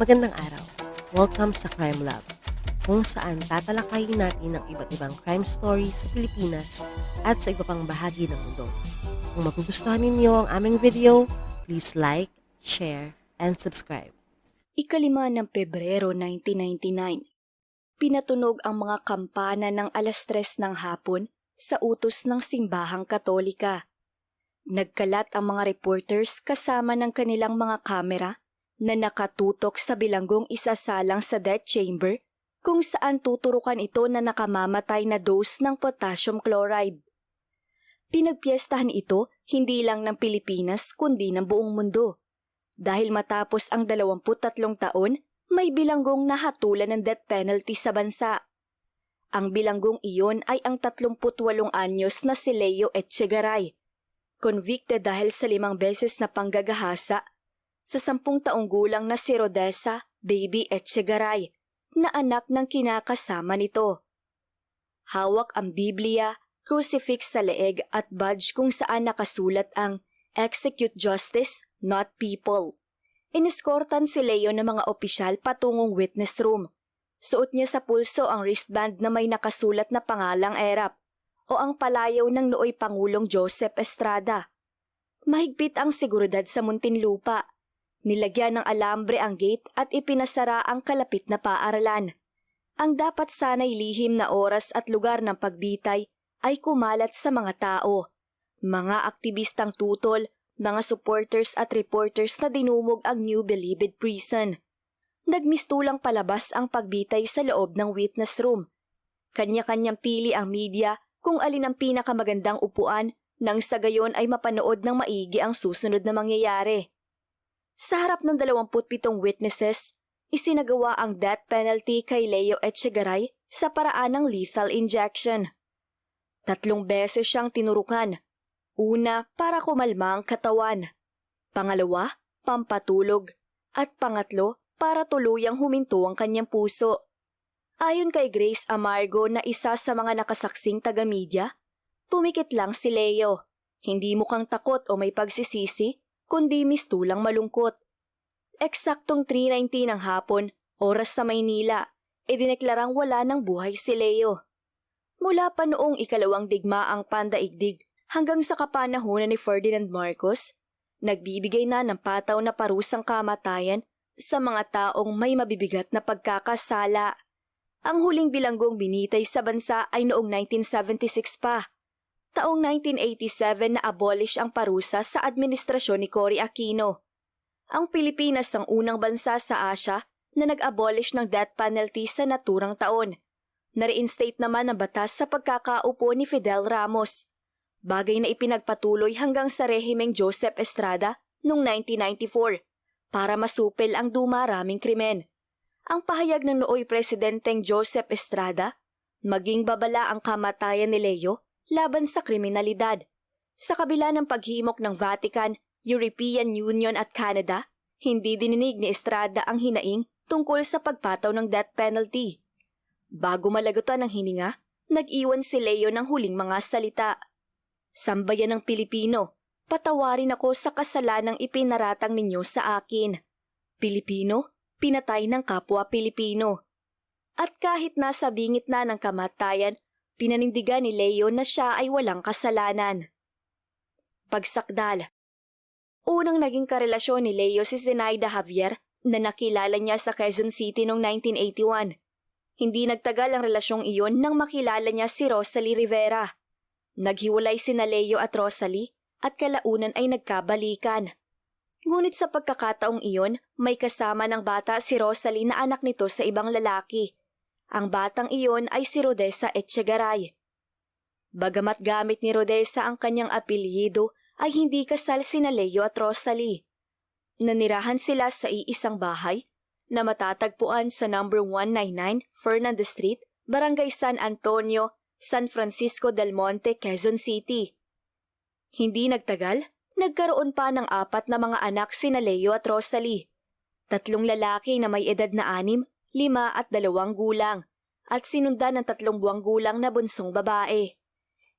Magandang araw. Welcome sa Crime Lab, kung saan tatalakayin natin ang iba't ibang crime stories sa Pilipinas at sa iba pang bahagi ng mundo. Kung magugustuhan ninyo ang aming video, please like, share, and subscribe. Ikalima ng Pebrero 1999. Pinatunog ang mga kampana ng alas tres ng hapon sa utos ng simbahang katolika. Nagkalat ang mga reporters kasama ng kanilang mga kamera na nakatutok sa bilanggong isasalang sa death chamber kung saan tuturukan ito na nakamamatay na dose ng potassium chloride. Pinagpiestahan ito hindi lang ng Pilipinas kundi ng buong mundo. Dahil matapos ang 23 taon, may bilanggong nahatulan ng death penalty sa bansa. Ang bilanggong iyon ay ang 38 anyos na si Leo Etchegaray. Convicted dahil sa limang beses na panggagahasa sa sampung taong gulang na si Rodessa Baby Etchegaray na anak ng kinakasama nito. Hawak ang Biblia, crucifix sa leeg at badge kung saan nakasulat ang Execute Justice, Not People. Iniskortan si Leo ng mga opisyal patungong witness room. Suot niya sa pulso ang wristband na may nakasulat na pangalang Erap o ang palayaw ng nooy Pangulong Joseph Estrada. Mahigpit ang seguridad sa Muntinlupa. Nilagyan ng alambre ang gate at ipinasara ang kalapit na paaralan. Ang dapat sana'y lihim na oras at lugar ng pagbitay ay kumalat sa mga tao. Mga aktivistang tutol, mga supporters at reporters na dinumog ang New Bilibid Prison. Nagmistulang palabas ang pagbitay sa loob ng witness room. Kanya-kanyang pili ang media kung alin ang pinakamagandang upuan nang sa gayon ay mapanood ng maigi ang susunod na mangyayari. Sa harap ng 27 witnesses, isinagawa ang death penalty kay Leo Etchegaray sa paraan ng lethal injection. Tatlong beses siyang tinurukan. Una, para kumalma ang katawan. Pangalawa, pampatulog. At pangatlo, para tuluyang huminto ang kanyang puso. Ayon kay Grace Amargo na isa sa mga nakasaksing taga-media, pumikit lang si Leo. Hindi mukhang takot o may pagsisisi, kundi mistulang malungkot. Eksaktong 3.19 ng hapon, oras sa Maynila, idineklarang wala ng buhay si Leo. Mula pa noong ikalawang digmaang pandaigdig hanggang sa kapanahunan ni Ferdinand Marcos, nagbibigay na ng pataw na parusang kamatayan sa mga taong may mabibigat na pagkakasala. Ang huling bilanggong binitay sa bansa ay noong 1976 pa. Taong 1987 na abolish ang parusa sa administrasyon ni Cory Aquino. Ang Pilipinas ang unang bansa sa Asia na nag-abolish ng death penalty sa naturang taon. Na-reinstate naman ang batas sa pagkakaupo ni Fidel Ramos. Bagay na ipinagpatuloy hanggang sa rehimeng Joseph Estrada noong 1994 para masupil ang dumaraming krimen. Ang pahayag ng nooy presidenteng Joseph Estrada, maging babala ang kamatayan ni Leo laban sa kriminalidad. Sa kabila ng paghimok ng Vatican, European Union at Canada, hindi dininig ni Estrada ang hinaing tungkol sa pagpataw ng death penalty. Bago malagutan ang hininga, nag-iwan si Leo ng huling mga salita. Sambayan ng Pilipino, patawarin ako sa kasalanang ipinaratang ninyo sa akin. Pilipino, pinatay ng kapwa Pilipino. At kahit nasa bingit na ng kamatayan, pinanindigan ni Leo na siya ay walang kasalanan. Pagsakdal Unang naging karelasyon ni Leo si Zenaida Javier na nakilala niya sa Quezon City noong 1981. Hindi nagtagal ang relasyong iyon nang makilala niya si Rosalie Rivera. Naghiwalay si Leo at Rosalie at kalaunan ay nagkabalikan. Ngunit sa pagkakataong iyon, may kasama ng bata si Rosalie na anak nito sa ibang lalaki. Ang batang iyon ay si Rodessa Etchegaray. Bagamat gamit ni Rodessa ang kanyang apelyido, ay hindi kasal sina Leo at Rosalie. Nanirahan sila sa iisang bahay na matatagpuan sa number 199 Fernandez Street, Barangay San Antonio, San Francisco del Monte, Quezon City. Hindi nagtagal, nagkaroon pa ng apat na mga anak sina Leo at Rosalie. Tatlong lalaki na may edad na anim, lima at dalawang gulang, at sinundan ng tatlong buwang gulang na bunsong babae.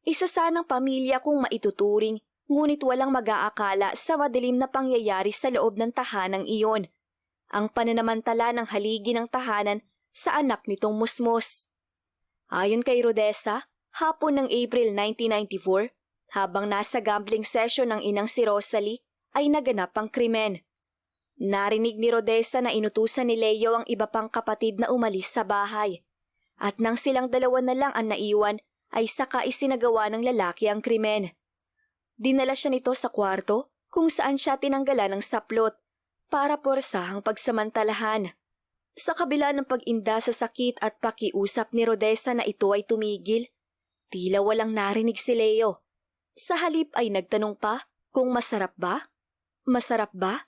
Isa sanang pamilya kung maituturing, ngunit walang mag-aakala sa madilim na pangyayari sa loob ng tahanang iyon. ang pananamantala ng haligi ng tahanan sa anak nitong musmos. Ayon kay Rodessa, hapon ng April 1994, habang nasa gambling session ng inang si Rosalie, ay naganap ang krimen. Narinig ni Rodessa na inutusan ni Leo ang iba pang kapatid na umalis sa bahay. At nang silang dalawa na lang ang naiwan, ay saka isinagawa ng lalaki ang krimen. Dinala siya nito sa kwarto kung saan siya tinanggalan ng saplot para porsahang pagsamantalahan. Sa kabila ng pag-inda sa sakit at pakiusap ni Rodessa na ito ay tumigil, tila walang narinig si Leo. Sa halip ay nagtanong pa kung masarap ba? Masarap ba?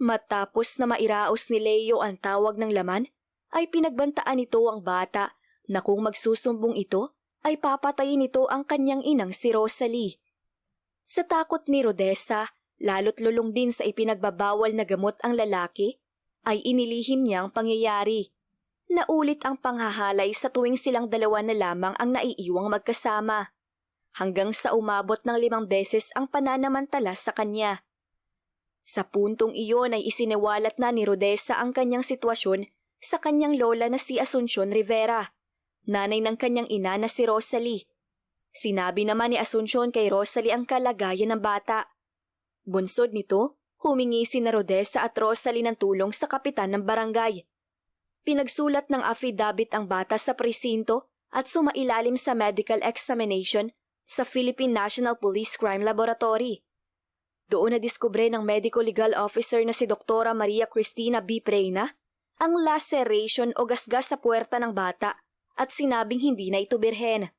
Matapos na mairaos ni Leo ang tawag ng laman, ay pinagbantaan nito ang bata na kung magsusumbong ito, ay papatayin nito ang kanyang inang si Rosalie. Sa takot ni Rodessa, lalo't lulong din sa ipinagbabawal na gamot ang lalaki, ay inilihim niya ang pangyayari. Naulit ang panghahalay sa tuwing silang dalawa na lamang ang naiiwang magkasama. Hanggang sa umabot ng limang beses ang pananamantala sa kanya. Sa puntong iyon ay isiniwalat na ni Rodessa ang kanyang sitwasyon sa kanyang lola na si Asuncion Rivera, nanay ng kanyang ina na si Rosalie. Sinabi naman ni Asuncion kay Rosalie ang kalagayan ng bata. Bunsod nito, humingi si na Rodessa at Rosalie ng tulong sa kapitan ng barangay. Pinagsulat ng affidavit ang bata sa presinto at sumailalim sa medical examination sa Philippine National Police Crime Laboratory. Doon na diskubre ng medical legal officer na si Doktora Maria Cristina B. Preyna ang laceration o gasgas sa puwerta ng bata at sinabing hindi na ito birhen.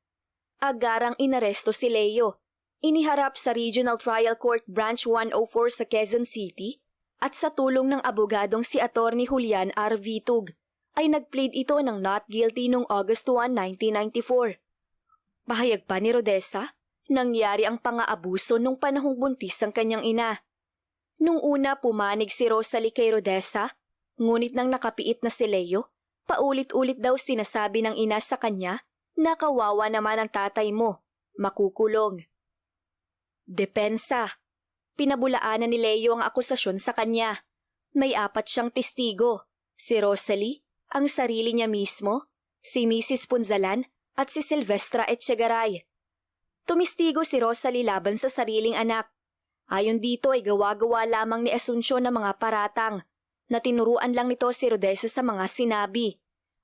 Agarang inaresto si Leo. Iniharap sa Regional Trial Court Branch 104 sa Quezon City at sa tulong ng abogadong si Attorney Julian R. Vitug ay nagplead ito ng not guilty noong August 1, 1994. Pahayag pa ni Rodessa, nangyari ang pang-aabuso nung panahong buntis ang kanyang ina. Nung una pumanig si Rosalie kay Rodessa, ngunit nang nakapiit na si Leo, paulit-ulit daw sinasabi ng ina sa kanya na kawawa naman ang tatay mo, makukulong. Depensa. Pinabulaanan ni Leo ang akusasyon sa kanya. May apat siyang testigo. Si Rosalie, ang sarili niya mismo, si Mrs. Punzalan at si Silvestra Etchegaray. Tumistigo si Rosalie laban sa sariling anak. Ayon dito ay gawa-gawa lamang ni Asunsyon ng mga paratang na tinuruan lang nito si Rodessa sa mga sinabi.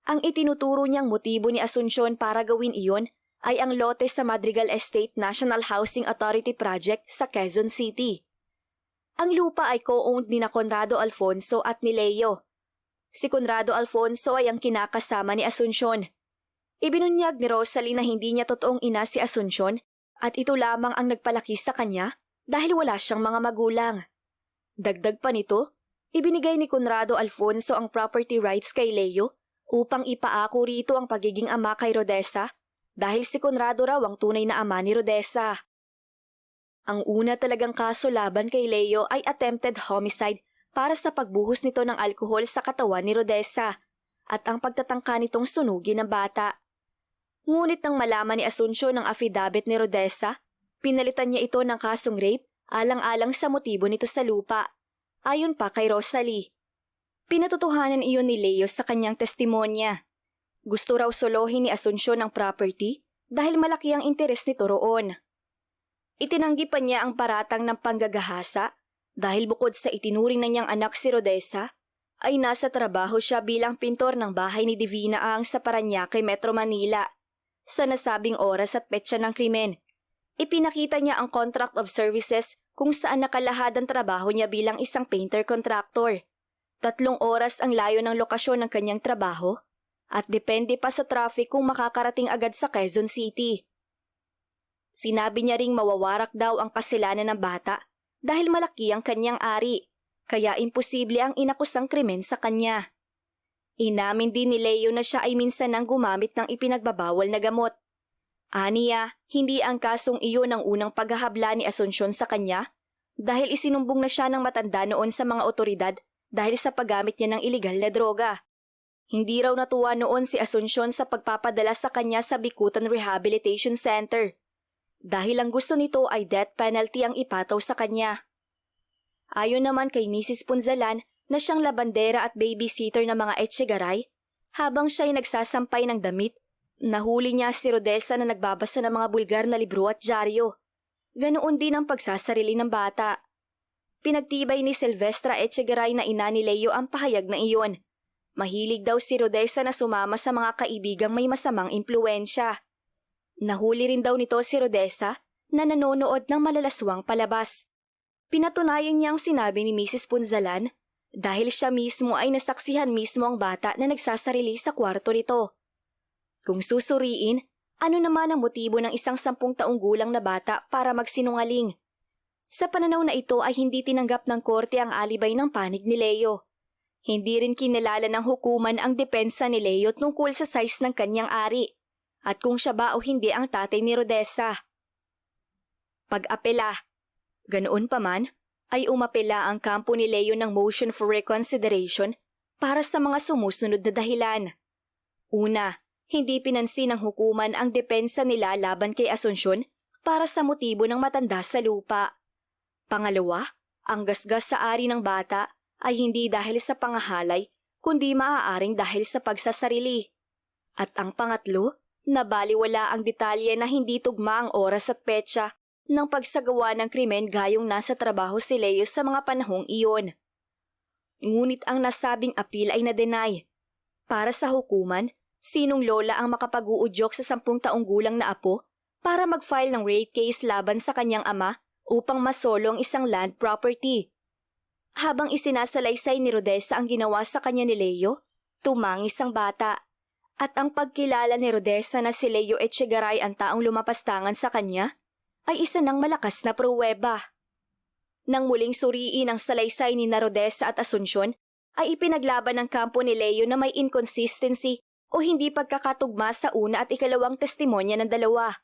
Ang itinuturo niyang motibo ni Asunsyon para gawin iyon ay ang lote sa Madrigal Estate National Housing Authority Project sa Quezon City. Ang lupa ay co-owned ni na Conrado Alfonso at ni Leo. Si Conrado Alfonso ay ang kinakasama ni Asunsyon. Ibinunyag ni Rosalie na hindi niya totoong ina si Asunsyon at ito lamang ang nagpalaki sa kanya dahil wala siyang mga magulang. Dagdag pa nito, ibinigay ni Conrado Alfonso ang property rights kay Leo upang ipaako rito ang pagiging ama kay Rodessa dahil si Conrado raw ang tunay na ama ni Rodessa. Ang una talagang kaso laban kay Leo ay attempted homicide para sa pagbuhos nito ng alkohol sa katawan ni Rodessa at ang pagtatangka nitong sunugin ng bata. Ngunit nang malaman ni Asunsyo ng affidavit ni Rodessa, pinalitan niya ito ng kasong rape alang-alang sa motibo nito sa lupa. Ayon pa kay Rosalie. Pinatutuhanan iyon ni Leo sa kanyang testimonya. Gusto raw solohin ni Asunsyo ng property dahil malaki ang interes nito roon. Itinanggi pa niya ang paratang ng panggagahasa dahil bukod sa itinuring na niyang anak si Rodessa, ay nasa trabaho siya bilang pintor ng bahay ni Divina Ang sa Paranaque, Metro Manila. Sa nasabing oras at petsa ng krimen, ipinakita niya ang contract of services kung saan nakalahad ang trabaho niya bilang isang painter contractor. Tatlong oras ang layo ng lokasyon ng kanyang trabaho at depende pa sa traffic kung makakarating agad sa Quezon City. Sinabi niya ring mawawarak daw ang kasalanan ng bata dahil malaki ang kanyang ari, kaya imposible ang inakusang krimen sa kanya. Inamin din ni Leo na siya ay minsan nang gumamit ng ipinagbabawal na gamot. Aniya, hindi ang kasong iyon ang unang paghahabla ni Asunsyon sa kanya dahil isinumbong na siya ng matanda noon sa mga otoridad dahil sa paggamit niya ng iligal na droga. Hindi raw natuwa noon si Asunsyon sa pagpapadala sa kanya sa Bikutan Rehabilitation Center dahil ang gusto nito ay death penalty ang ipataw sa kanya. Ayon naman kay Mrs. Punzalan, na siyang labandera at babysitter ng mga Etchegaray habang siya'y nagsasampay ng damit. Nahuli niya si Rodessa na nagbabasa ng mga bulgar na libro at dyaryo. Ganoon din ang pagsasarili ng bata. Pinagtibay ni Silvestra Etchegaray na ina ni Leo ang pahayag na iyon. Mahilig daw si Rodessa na sumama sa mga kaibigang may masamang impluensya. Nahuli rin daw nito si Rodessa na nanonood ng malalaswang palabas. Pinatunayan niyang sinabi ni Mrs. Punzalan dahil siya mismo ay nasaksihan mismo ang bata na nagsasarili sa kwarto nito. Kung susuriin, ano naman ang motibo ng isang sampung taong gulang na bata para magsinungaling? Sa pananaw na ito ay hindi tinanggap ng korte ang alibay ng panig ni Leo. Hindi rin kinilala ng hukuman ang depensa ni Leo tungkol sa size ng kanyang ari at kung siya ba o hindi ang tatay ni Rodessa. Pag-apela. Ganoon pa man, ay umapela ang kampo ni Leo ng motion for reconsideration para sa mga sumusunod na dahilan. Una, hindi pinansin ng hukuman ang depensa nila laban kay Asunsyon para sa motibo ng matanda sa lupa. Pangalawa, ang gasgas sa ari ng bata ay hindi dahil sa pangahalay kundi maaaring dahil sa pagsasarili. At ang pangatlo, nabaliwala ang detalye na hindi tugma ang oras at petsa ng pagsagawa ng krimen gayong nasa trabaho si Leo sa mga panahong iyon. Ngunit ang nasabing apil ay na-deny. Para sa hukuman, sinong lola ang makapag-uudyok sa sampung taong gulang na apo para mag-file ng rape case laban sa kanyang ama upang masolo ang isang land property? Habang isinasalaysay ni Rodessa ang ginawa sa kanya ni Leo, tumangis ang bata. At ang pagkilala ni Rodessa na si Leo Echegaray ang taong lumapastangan sa kanya ay isa ng malakas na pruweba. Nang muling suriin ang salaysay ni Narodesa at Asunsyon, ay ipinaglaban ng kampo ni Leo na may inconsistency o hindi pagkakatugma sa una at ikalawang testimonya ng dalawa.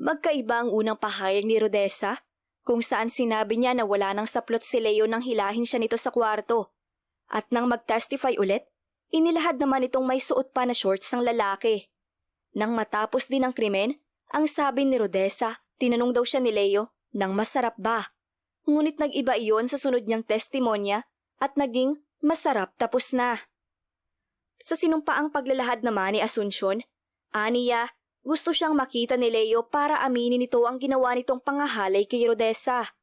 Magkaiba ang unang pahayag ni Rodessa, kung saan sinabi niya na wala nang saplot si Leo nang hilahin siya nito sa kwarto. At nang mag-testify ulit, inilahad naman itong may suot pa na shorts ng lalaki. Nang matapos din ang krimen, ang sabi ni Rodessa Tinanong daw siya ni Leo nang masarap ba. Ngunit nag-iba iyon sa sunod niyang testimonya at naging masarap tapos na. Sa sinumpaang paglalahad naman ni Asunsyon, aniya, gusto siyang makita ni Leo para aminin nito ang ginawa nitong pangahalay kay Rodessa.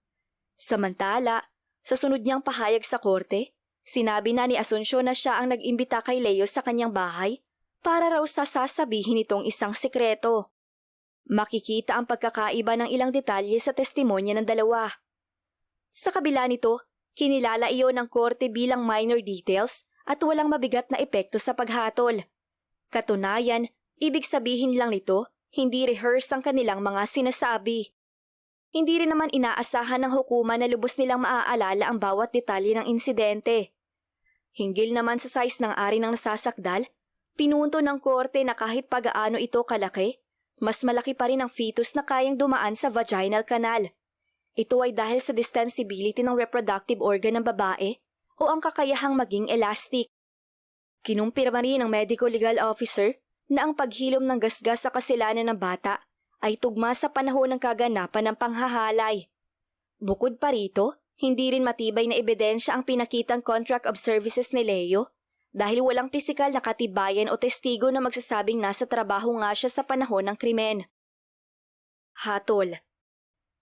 Samantala, sa sunod niyang pahayag sa korte, sinabi na ni Asunsyon na siya ang nag-imbita kay Leo sa kanyang bahay para raw sa sasabihin nitong isang sikreto. Makikita ang pagkakaiba ng ilang detalye sa testimonya ng dalawa. Sa kabila nito, kinilala iyon ng korte bilang minor details at walang mabigat na epekto sa paghatol. Katunayan, ibig sabihin lang nito, hindi rehearse ang kanilang mga sinasabi. Hindi rin naman inaasahan ng hukuma na lubos nilang maaalala ang bawat detalye ng insidente. Hinggil naman sa size ng ari ng nasasakdal, pinunto ng korte na kahit pagaano ito kalaki, mas malaki pa rin ang fetus na kayang dumaan sa vaginal canal. Ito ay dahil sa distensibility ng reproductive organ ng babae o ang kakayahang maging elastic. Kinumpirma rin ng medical legal officer na ang paghilom ng gasgas sa kasalanan ng bata ay tugma sa panahon ng kaganapan ng panghahalay. Bukod pa rito, hindi rin matibay na ebidensya ang pinakitang contract of services ni Leo dahil walang pisikal na katibayan o testigo na magsasabing nasa trabaho nga siya sa panahon ng krimen. Hatol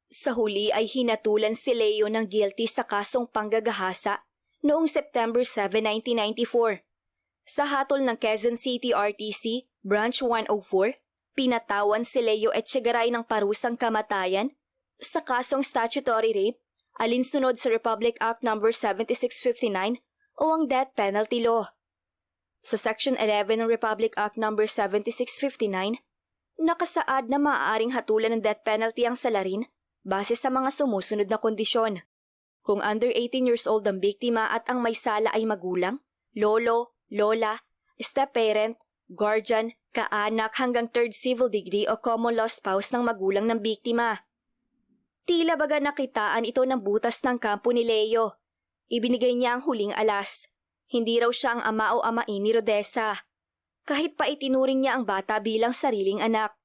Sa huli ay hinatulan si Leo ng guilty sa kasong panggagahasa noong September 7, 1994. Sa hatol ng Quezon City RTC, Branch 104, pinatawan si Leo Etchegaray ng parusang kamatayan sa kasong statutory rape alinsunod sa Republic Act No. 7659 o ang death penalty law. Sa Section 11 ng Republic Act No. 7659, nakasaad na maaaring hatulan ng death penalty ang salarin base sa mga sumusunod na kondisyon. Kung under 18 years old ang biktima at ang may sala ay magulang, lolo, lola, step-parent, guardian, kaanak hanggang third civil degree o common law spouse ng magulang ng biktima. Tila baga nakitaan ito ng butas ng kampo ni Leo. Ibinigay niya ang huling alas. Hindi raw siya ang ama o amain ni Rodessa. Kahit pa itinuring niya ang bata bilang sariling anak.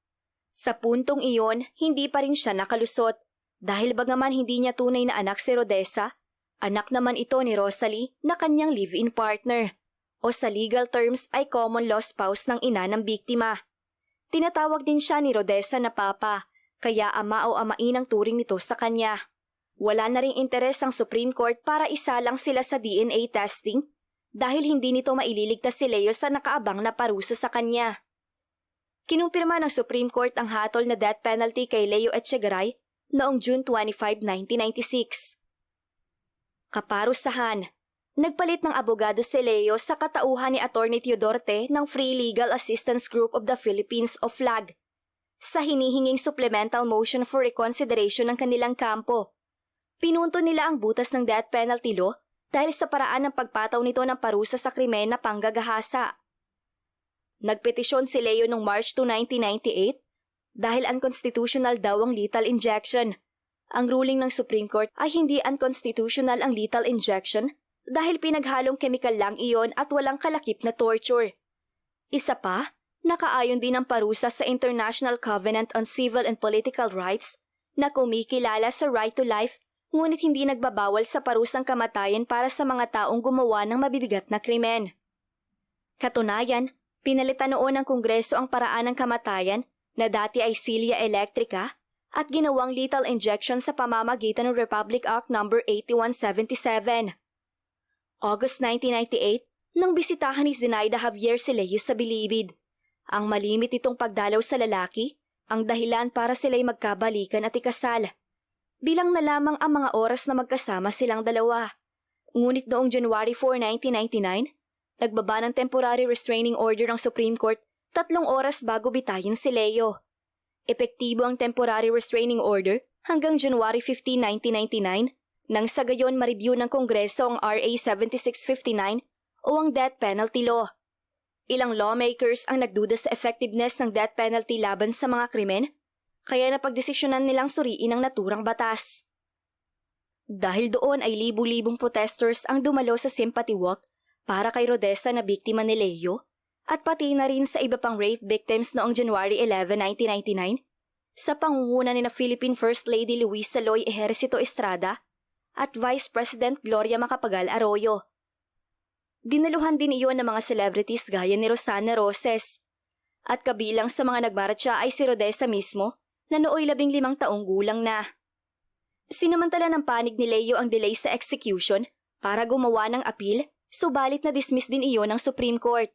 Sa puntong iyon, hindi pa rin siya nakalusot. Dahil bagaman hindi niya tunay na anak si Rodessa, Anak naman ito ni Rosalie na kanyang live-in partner o sa legal terms ay common law spouse ng ina ng biktima. Tinatawag din siya ni Rodessa na papa, kaya ama o amain ang turing nito sa kanya. Wala na ring interes ang Supreme Court para isalang sila sa DNA testing dahil hindi nito maililigtas si Leo sa nakaabang na parusa sa kanya. Kinumpirma ng Supreme Court ang hatol na death penalty kay Leo Echegaray noong June 25, 1996. Kaparusahan, nagpalit ng abogado si Leo sa katauhan ni Attorney Teodorte ng Free Legal Assistance Group of the Philippines o FLAG sa hinihinging supplemental motion for reconsideration ng kanilang kampo. Pinunto nila ang butas ng death penalty law dahil sa paraan ng pagpataw nito ng parusa sa krimen na panggagahasa. Nagpetisyon si Leo noong March 2, 1998 dahil unconstitutional daw ang lethal injection. Ang ruling ng Supreme Court ay hindi unconstitutional ang lethal injection dahil pinaghalong chemical lang iyon at walang kalakip na torture. Isa pa, nakaayon din ang parusa sa International Covenant on Civil and Political Rights na kumikilala sa right to life ngunit hindi nagbabawal sa parusang kamatayan para sa mga taong gumawa ng mabibigat na krimen. Katunayan, pinalitan noon ng Kongreso ang paraan ng kamatayan na dati ay silya elektrika at ginawang lethal injection sa pamamagitan ng Republic Act No. 8177. August 1998, nang bisitahan ni Zenaida Javier si Leo sa Bilibid. Ang malimit itong pagdalaw sa lalaki, ang dahilan para sila'y magkabalikan at ikasal. Bilang na lamang ang mga oras na magkasama silang dalawa. Ngunit noong January 4, 1999, nagbaba ng temporary restraining order ng Supreme Court tatlong oras bago bitayin si Leo. Epektibo ang temporary restraining order hanggang January 15, 1999 nang sa gayon ma-review ng Kongreso ang RA 7659 o ang death penalty law. Ilang lawmakers ang nagduda sa effectiveness ng death penalty laban sa mga krimen, kaya napagdesisyonan nilang suriin ang naturang batas. Dahil doon ay libu-libong protesters ang dumalo sa sympathy walk para kay Rodessa na biktima ni Leo at pati na rin sa iba pang rape victims noong January 11, 1999 sa pangunguna ni na Philippine First Lady Luisa Loy Ejercito Estrada at Vice President Gloria Macapagal Arroyo. Dinaluhan din iyon ng mga celebrities gaya ni Rosana Roses. At kabilang sa mga nagmaratsa ay si Rodessa mismo na nooy labing limang taong gulang na. Sinamantala ng panig ni Leo ang delay sa execution para gumawa ng appeal, subalit na dismiss din iyon ng Supreme Court.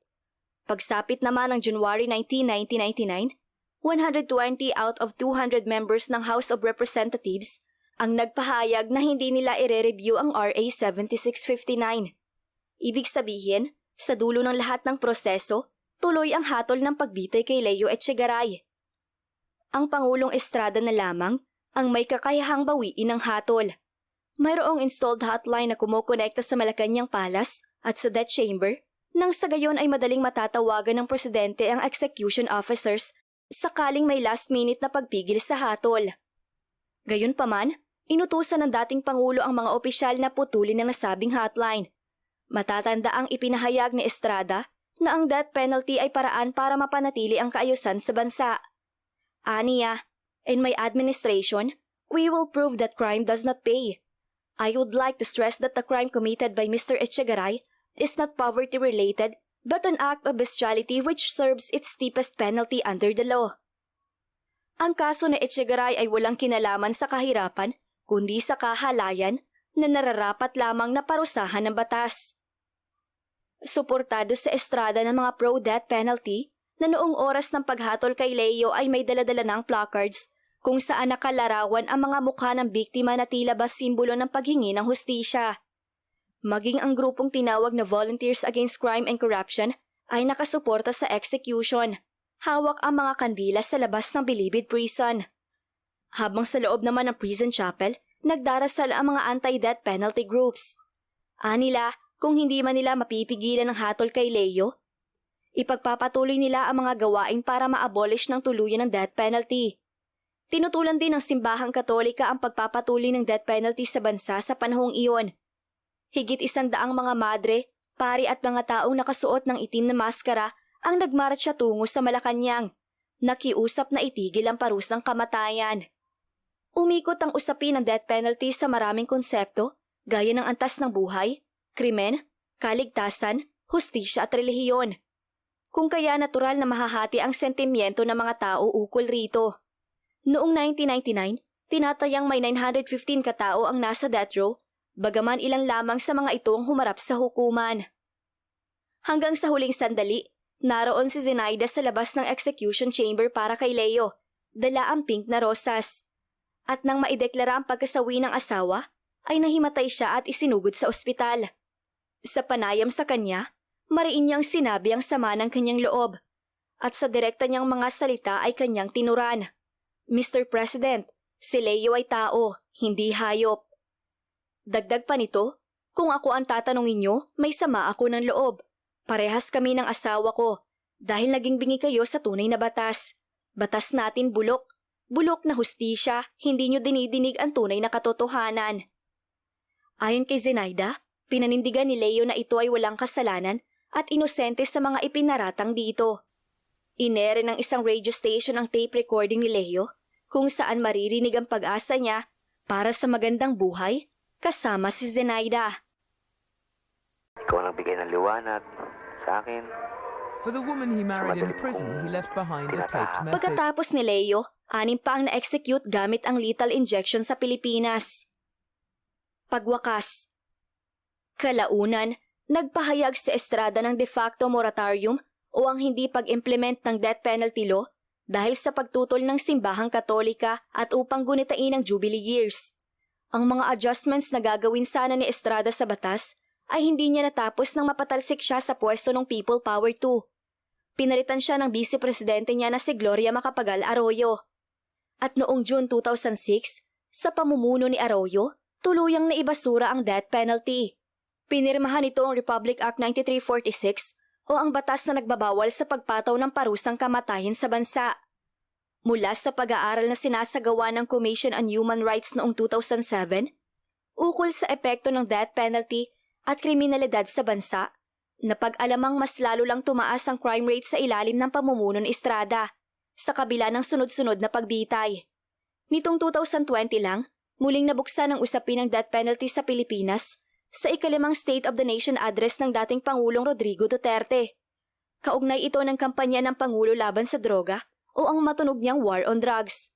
Pagsapit naman ng January 19, 1999, 120 out of 200 members ng House of Representatives ang nagpahayag na hindi nila ire-review ang RA 7659. Ibig sabihin, sa dulo ng lahat ng proseso, tuloy ang hatol ng pagbitay kay Leo Echegaray. Ang Pangulong Estrada na lamang ang may kakayahang bawiin ng hatol. Mayroong installed hotline na kumukonekta sa Malacanang Palace at sa Death Chamber nang sa gayon ay madaling matatawagan ng presidente ang execution officers sakaling may last minute na pagpigil sa hatol. Gayunpaman, inutusan ng dating Pangulo ang mga opisyal na putulin ang nasabing hotline. Matatanda ang ipinahayag ni Estrada na ang death penalty ay paraan para mapanatili ang kaayusan sa bansa. Aniya, in my administration, we will prove that crime does not pay. I would like to stress that the crime committed by Mr. Echegaray is not poverty-related but an act of bestiality which serves its steepest penalty under the law. Ang kaso ni Echegaray ay walang kinalaman sa kahirapan kundi sa kahalayan na nararapat lamang na parusahan ng batas. Suportado sa estrada ng mga pro-death penalty na noong oras ng paghatol kay Leo ay may daladala ng placards kung saan nakalarawan ang mga mukha ng biktima na tila ba simbolo ng paghingi ng hustisya. Maging ang grupong tinawag na Volunteers Against Crime and Corruption ay nakasuporta sa execution. Hawak ang mga kandila sa labas ng Bilibid Prison. Habang sa loob naman ng prison chapel, nagdarasal ang mga anti-death penalty groups. Anila, kung hindi man nila mapipigilan ng hatol kay Leo, ipagpapatuloy nila ang mga gawain para ma-abolish ng tuluyan ng death penalty. Tinutulan din ng simbahang katolika ang pagpapatuloy ng death penalty sa bansa sa panahong iyon. Higit isandaang mga madre, pari at mga taong nakasuot ng itim na maskara ang nagmarcha tungo sa Malacanang. Nakiusap na itigil ang parusang kamatayan. Umikot ang usapin ng death penalty sa maraming konsepto gaya ng antas ng buhay, krimen, kaligtasan, hustisya at relihiyon. Kung kaya natural na mahahati ang sentimiento ng mga tao ukol rito. Noong 1999, tinatayang may 915 katao ang nasa death row, bagaman ilan lamang sa mga ito ang humarap sa hukuman. Hanggang sa huling sandali, naroon si Zenaida sa labas ng execution chamber para kay Leo, dala ang pink na rosas. At nang maideklara ang pagkasawi ng asawa, ay nahimatay siya at isinugod sa ospital. Sa panayam sa kanya, mariin niyang sinabi ang sama ng kanyang loob. At sa direkta niyang mga salita ay kanyang tinuran. Mr. President, si Leo ay tao, hindi hayop. Dagdag pa nito, kung ako ang tatanungin niyo, may sama ako ng loob. Parehas kami ng asawa ko dahil naging bingi kayo sa tunay na batas. Batas natin bulok. Bulok na hustisya, hindi nyo dinidinig ang tunay na katotohanan. Ayon kay Zenaida, pinanindigan ni Leo na ito ay walang kasalanan at inosente sa mga ipinaratang dito. Inere ng isang radio station ang tape recording ni Leo kung saan maririnig ang pag-asa niya para sa magandang buhay kasama si Zenaida. Ikaw ang nagbigay ng liwanag sa akin. For the woman he married in prison, he left behind a taped message. Pagkatapos ni Leo, anim pa ang na-execute gamit ang lethal injection sa Pilipinas. Pagwakas. Kalaunan, nagpahayag sa Estrada ng de facto moratorium o ang hindi pag-implement ng death penalty law dahil sa pagtutol ng simbahang katolika at upang gunitain ang Jubilee years. Ang mga adjustments na gagawin sana ni Estrada sa batas ay hindi niya natapos nang mapatalsik siya sa pwesto ng People Power 2. Pinalitan siya ng vice-presidente niya na si Gloria Macapagal Arroyo. At noong June 2006, sa pamumuno ni Arroyo, tuluyang naibasura ang death penalty. Pinirmahan ito ang Republic Act 9346 o ang batas na nagbabawal sa pagpataw ng parusang kamatayan sa bansa. Mula sa pag-aaral na sinasagawa ng Commission on Human Rights noong 2007, ukol sa epekto ng death penalty at kriminalidad sa bansa, napag-alamang mas lalo lang tumaas ang crime rate sa ilalim ng pamumuno ni Estrada, sa kabila ng sunod-sunod na pagbitay. Nitong 2020 lang, muling nabuksan ang usapin ng death penalty sa Pilipinas sa ikalimang State of the Nation address ng dating Pangulong Rodrigo Duterte. Kaugnay ito ng kampanya ng Pangulo laban sa droga o ang matunog niyang war on drugs.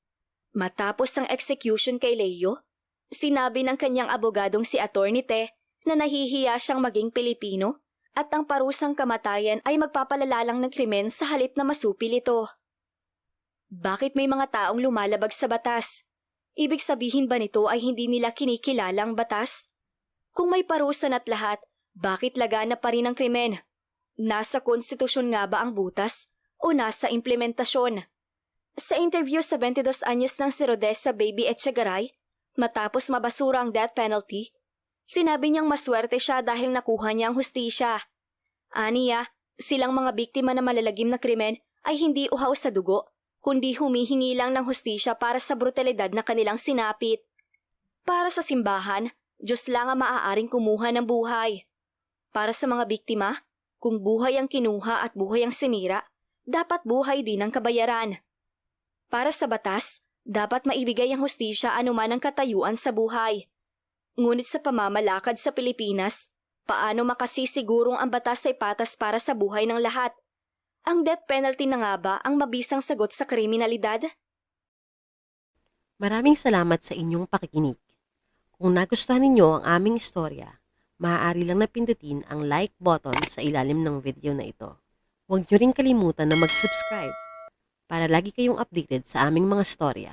Matapos ang execution kay Leo, sinabi ng kanyang abogadong si Attorney Te na nahihiya siyang maging Pilipino at ang parusang kamatayan ay magpapalala lang ng krimen sa halip na masupil ito. Bakit may mga taong lumalabag sa batas? Ibig sabihin ba nito ay hindi nila kinikilala ang batas? Kung may parusan at lahat, bakit lagana pa rin ang krimen? Nasa konstitusyon nga ba ang butas o nasa implementasyon? Sa interview sa 22 anyos ng si Rodessa Baby Etchegaray, matapos mabasura ang death penalty, sinabi niyang maswerte siya dahil nakuha niya ang hustisya. Aniya, silang mga biktima na malalagim na krimen ay hindi uhaw sa dugo, kundi humihingi lang ng hustisya para sa brutalidad na kanilang sinapit. Para sa simbahan, Diyos lang ang maaaring kumuha ng buhay. Para sa mga biktima, kung buhay ang kinuha at buhay ang sinira, dapat buhay din ang kabayaran. Para sa batas, dapat maibigay ang hustisya anuman ang katayuan sa buhay. Ngunit sa pamamalakad sa Pilipinas, paano makasisigurong ang batas ay patas para sa buhay ng lahat? Ang death penalty na nga ba ang mabisang sagot sa kriminalidad? Maraming salamat sa inyong pakikinig. Kung nagustuhan ninyo ang aming istorya, maaari lang napindutin ang like button sa ilalim ng video na ito. Huwag niyo rin kalimutan na mag-subscribe para lagi kayong updated sa aming mga storya.